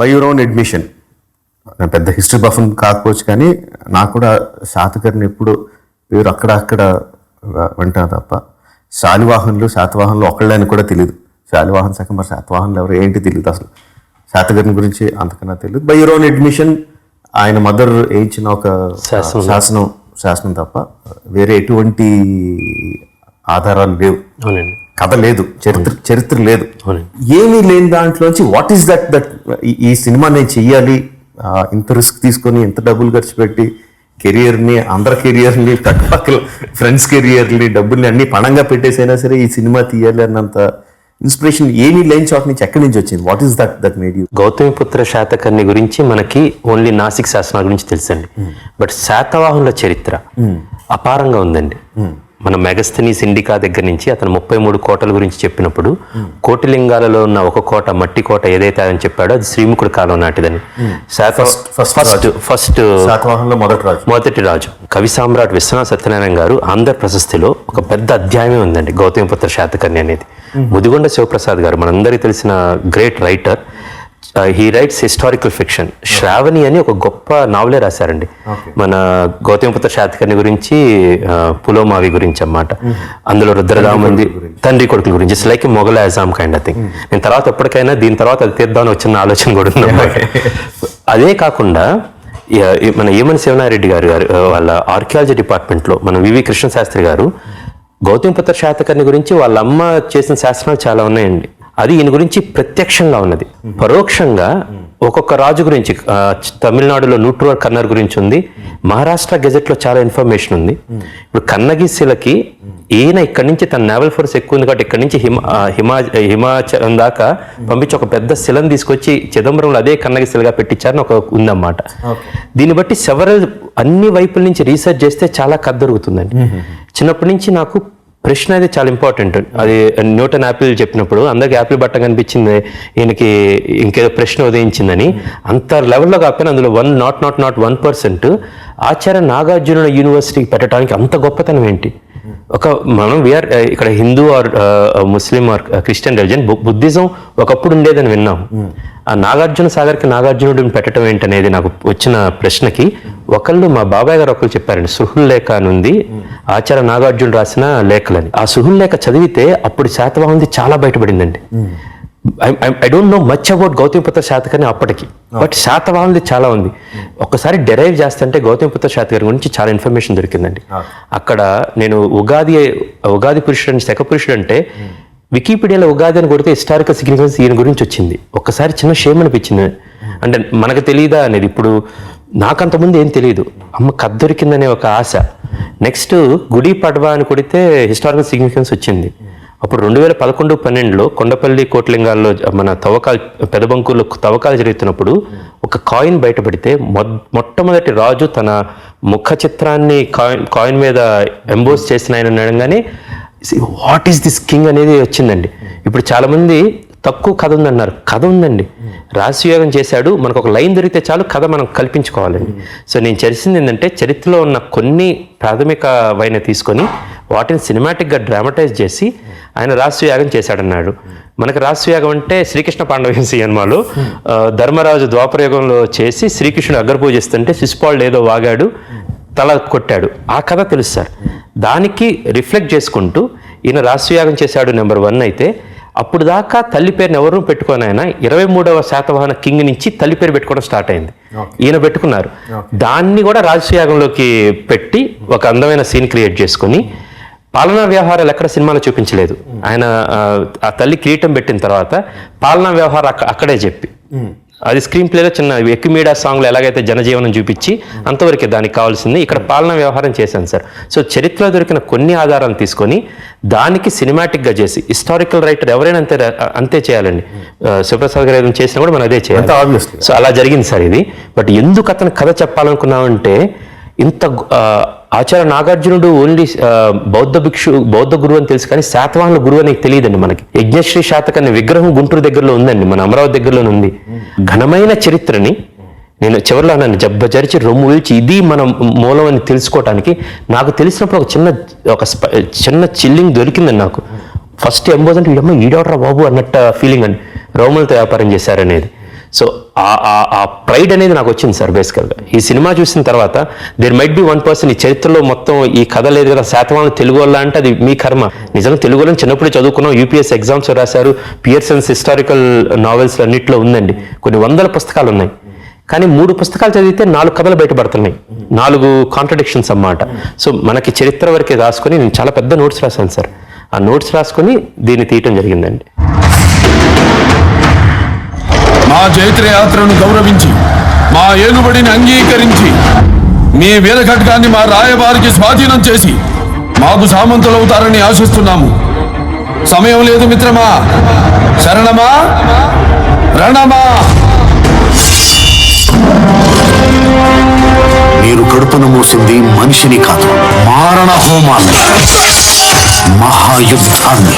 By your own admission నేను పెద్ద history బఫన్ కాకపోవచ్చు కానీ నాకు కూడా శాతకర్ని ఎప్పుడు పేరు అక్కడ అక్కడ వింటా తప్ప. శాలివాహనులు శాతవాహనులు ఒకళ్ళని కూడా తెలియదు శాలివాహన్ సగం మరి శాతవాహనులు ఎవరు ఏంటి తెలియదు అసలు. శాతకర్ని గురించి అంతకన్నా తెలియదు బై యువర్ ఓన్ అడ్మిషన్ ఆయన మదర్ వేయించిన ఒక శాసనం. శాసనం శాసనం తప్ప వేరే ఎటువంటి ఆధారాలు లేవు. అవునండి. కథ లేదు చరిత్ర చరిత్ర లేదు. ఏమీ లేని దాంట్లోంచి వాట్ ఈస్ దట్ దట్ ఈ సినిమా నేను చెయ్యాలి ఇంత రిస్క్ తీసుకొని ఇంత డబ్బులు ఖర్చు పెట్టి కెరియర్ని అందరి కెరియర్ని పక్కపక్కల ఫ్రెండ్స్ కెరియర్ని డబ్బుల్ని అన్ని పణంగా పెట్టేసైనా సరే ఈ సినిమా తీయాలి అన్నంత ఇన్స్పిరేషన్ ఏమీ లేని చోట నుంచి ఎక్కడి నుంచి వచ్చింది? What is that that made you Gautamiputra Satakarni గురించి మనకి ఓన్లీ నాసిక్ శాసనాల గురించి తెలుసండి. బట్ శాతవాహనుల చరిత్ర అపారంగా ఉందండి. మన మెగస్తని సిండికా దగ్గర నుంచి అతను ముప్పై మూడు కోటల గురించి చెప్పినప్పుడు కోటిలింగాలలో ఉన్న ఒక కోట మట్టి కోట ఏదైతే ఆయన చెప్పాడో అది శ్రీముఖుడి కాలం నాటిదని. ఫస్ట్ ఫస్ట్ శాతవాహనంలో మొదటి రాజు. మొదటి రాజు. కవి సామ్రాట్ విశ్వనాథ సత్యనారాయణ గారు ఆంధ్ర ప్రశస్తిలో ఒక పెద్ద అధ్యాయమే ఉందండి గౌతమిపుత్ర శాతకర్ణి అనేది. ముదిగొండ శివప్రసాద్ గారు మనందరికీ తెలిసిన great writer he writes historical fiction Shravani అని ఒక గొప్ప నావలే రాశారండి. మన గౌతమిపుత్ర శాతకర్ణి గురించి పులోమావి గురించి అన్నమాట. అందులో రుద్రరామంది తండ్రి కొడుకుల గురించి. It's like Mughal Azam kind I think నేను తర్వాత ఎప్పటికైనా దీని తర్వాత అది తీద్దామని వచ్చిన ఆలోచన కూడా ఉంది అదే కాకుండా మన ఏమని శివనారెడ్డి గారు గారు వాళ్ళ ఆర్కియాలజీ డిపార్ట్మెంట్లో మన వివి కృష్ణ శాస్త్రి గారు గౌతమిపుత్ర శాతకర్ణి గురించి వాళ్ళ అమ్మ చేసిన శాస్త్రాలు చాలా ఉన్నాయండి. అది ఈయన గురించి ప్రత్యక్షంగా ఉన్నది. పరోక్షంగా ఒక్కొక్క రాజు గురించి తమిళనాడులో నూట్రూర్ కన్నర్ గురించి ఉంది. మహారాష్ట్ర గెజెట్లో చాలా ఇన్ఫర్మేషన్ ఉంది. ఇప్పుడు కన్నగి శిలకి ఈయన ఇక్కడి నుంచి తన నేవల్ ఫోర్స్ ఎక్కువ ఉంది కాబట్టి ఇక్కడి నుంచి హిమ హిమా హిమాచలం దాకా పంపించి ఒక పెద్ద శిలను తీసుకొచ్చి చిదంబరంలో అదే కన్నగి శిలగా పెట్టించారని ఒక ఉందన్నమాట. దీన్ని బట్టి సెవరల్ అన్ని వైపుల నుంచి రీసెర్చ్ చేస్తే చాలా కథ దొరుకుతుందండి. చిన్నప్పటి నుంచి నాకు ప్రశ్న అయితే చాలా ఇంపార్టెంట్ అది న్యూటన్ యాపిల్ చెప్పినప్పుడు అందరికి యాపిల్ బట్ట కనిపించింది ఈయనకి ఇంకేదో ప్రశ్న ఉదయించిందని. అంత లెవెల్లో కాకపోయినా అందులో one not not not one percent Acharya Nagarjuna యూనివర్సిటీకి పెట్టడానికి అంత గొప్పతనం ఏంటి? ఒక మనం వీఆర్ ఇక్కడ Hindu or Muslim or Christian religion Buddhism ఒకప్పుడు ఉండేదని విన్నాం. ఆ నాగార్జున సాగర్కి నాగార్జునుడిని పెట్టడం ఏంటనేది నాకు వచ్చిన ప్రశ్నకి ఒకళ్ళు మా బాబాయ్ గారు ఒకళ్ళు చెప్పారండి సుహుల్ లేఖ అని ఉంది ఆచార్య నాగార్జున రాసిన లేఖలని ఆ సుహుల్ లేఖ చదివితే అప్పుడు శాతవాహంది చాలా బయటపడిందండి. I don't know much about Gautamiputra Satakarni అప్పటికి. బట్ శాతవాహనుది చాలా ఉంది. ఒక్కసారి డెరైవ్ చేస్తుంటే గౌతమిపుత్ర శాతకర్ణి గురించి చాలా ఇన్ఫర్మేషన్ దొరికిందండి. అక్కడ నేను ఉగాది ఉగాది పురుషుడు అని శక పురుషుడు అంటే వికీపీడియాలో ఉగాది అని కొడితే హిస్టారికల్ సిగ్నిఫికెన్స్ ఈయన గురించి వచ్చింది. ఒక్కసారి చిన్న షేమ్ అనిపించింది. అంటే మనకు తెలియదా అనేది ఇప్పుడు నాకంతకుముందు ఏం తెలియదు అమ్మ కథ దొరికిందనే ఒక ఆశ. నెక్స్ట్ గుడి పడవ అని కొడితే హిస్టారికల్ సిగ్నిఫికెన్స్ వచ్చింది. అప్పుడు రెండు వేల పదకొండు పన్నెండులో కొండపల్లి కోట్లింగాల్లో మన తవ్వకాలు పెదబంకుల్లో తవ్వకాలు జరుగుతున్నప్పుడు ఒక కాయిన్ బయటపడితే మొ- మొట్టమొదటి రాజు తన ముఖ చిత్రాన్ని కాయిన్ కాయిన్ మీద ఎంబోస్ చేసిన ఆయన అనగానే వాట్ ఈస్ దిస్ కింగ్ అనేది వచ్చిందండి. ఇప్పుడు చాలామంది తక్కువ కథ ఉందన్నారు. కథ ఉందండి. రాసియోగం చేశాడు. మనకు ఒక లైన్ దొరికితే చాలు కథ మనం కల్పించుకోవాలండి. సో నేను చేసింది ఏంటంటే చరిత్రలో ఉన్న కొన్ని ప్రాథమికమైన తీసుకొని వాటిని సినిమాటిక్గా డ్రామటైజ్ చేసి ఆయన రాశియాగం చేశాడన్నాడు. మనకు రాశియాగం అంటే శ్రీకృష్ణ పాండవ సినిమాలో. ధర్మరాజు ద్వాపరయుగంలో చేసి శ్రీకృష్ణుడు అగ్రపూజిస్తుంటే శిశుపాలుడు ఏదో వాగాడు తల కొట్టాడు. ఆ కథ తెలుసు సార్. దానికి రిఫ్లెక్ట్ చేసుకుంటూ ఈయన రాశియాగం చేశాడు నెంబర్ వన్ అయితే అప్పుడు దాకా తల్లి పేరుని ఎవరు పెట్టుకొని ఆయన ఇరవై మూడవ శాతవాహన కింగ్ నుంచి తల్లి పేరు పెట్టుకోవడం స్టార్ట్ అయింది. ఈయన పెట్టుకున్నారు. దాన్ని కూడా రాజయాగంలోకి పెట్టి ఒక అందమైన సీన్ క్రియేట్ చేసుకొని పాలనా వ్యవహారాలు ఎక్కడ సినిమాలో చూపించలేదు. ఆయన ఆ, తల్లి కిరీటం పెట్టిన తర్వాత పాలనా వ్యవహారం అక్క- అక్కడే చెప్పి. అది స్క్రీన్ ప్లేలో చిన్న ఎక్కిమీడా సాంగ్లో ఎలాగైతే జనజీవనం చూపించి అంతవరకే దానికి కావాల్సింది ఇక్కడ పాలనా వ్యవహారం చేశాను సార్. సో చరిత్రలో దొరికిన కొన్ని ఆధారాలు తీసుకొని దానికి సినిమాటిక్గా చేసి హిస్టారికల్ రైటర్ ఎవరైనా అంతే అంతే చేయాలండి. శివప్రసాద్ గారు ఏదైనా చేసినా కూడా మనం అదే చేయాలి. సో అలా జరిగింది సార్ ఇది. బట్ ఎందుకు అతను కథ చెప్పాలనుకున్నామంటే ఇంత ఆచార్య నాగార్జునుడు ఓన్లీ బౌద్ధ భిక్షు బౌద్ధ గురువు అని తెలుసు కానీ శాతవాహన గురువు అని తెలియదండి మనకి. యజ్ఞశ్రీ శాతకర్ణి విగ్రహం గుంటూరు దగ్గరలో ఉందండి మన అమరావతి దగ్గరలోనే ఉంది. ఘనమైన చరిత్రని నేను చివరిలో నన్ను జబ్బజరిచి రొమ్ము విల్చి ఇది మన మూలం అని తెలుసుకోవటానికి నాకు తెలిసినప్పుడు ఒక చిన్న ఒక స్ప- చిన్న చిల్లింగ్ దొరికిందండి నాకు. ఫస్ట్ ఎంబోజ్ అంటే వీడమ్మ ఈడవడరా బాబు? అన్నట్టు ఫీలింగ్ అండి. రోమలతో వ్యాపారం చేశారనేది. సో ఆ- ఆ- ఆ ప్రైడ్ అనేది నాకు వచ్చింది సార్ బేసికల్గా ఈ సినిమా చూసిన తర్వాత there might be one person ఈ చరిత్రలో మొత్తం ఈ కథ లేదు కదా శాతవాహనం తెలుగు వల్ల అంటే అది మీ కర్మ. నిజంగా తెలుగులో చిన్నప్పుడు చదువుకున్నాం యూపీఎస్ ఎగ్జామ్స్ రాశారు పియర్సన్స్ హిస్టారికల్ నావెల్స్ అన్నింటిలో ఉందండి. కొన్ని వందల పుస్తకాలు ఉన్నాయి. కానీ మూడు పుస్తకాలు చదివితే నాలుగు కథలు బయటపడుతున్నాయి. నాలుగు కాంట్రడిక్షన్స్ అన్నమాట. సో మనకి చరిత్ర వరకే రాసుకొని నేను చాలా పెద్ద నోట్స్ రాశాను సార్. ఆ నోట్స్ రాసుకొని దీన్ని తీయటం జరిగిందండి. మా చైత్రయాత్రను గౌరవించి మా ఏలుబడిని అంగీకరించి మీ వీరఘట్కాన్ని మా రాయబారికి స్వాధీనం చేసి మాకు సామంతులవుతారని ఆశిస్తున్నాము. సమయం లేదు మిత్రమా. శరణమా. రణమా. మీరు కడుపున మూసింది మనిషిని కాదు మారణ హోమాన్ని మహాయుద్ధాన్ని.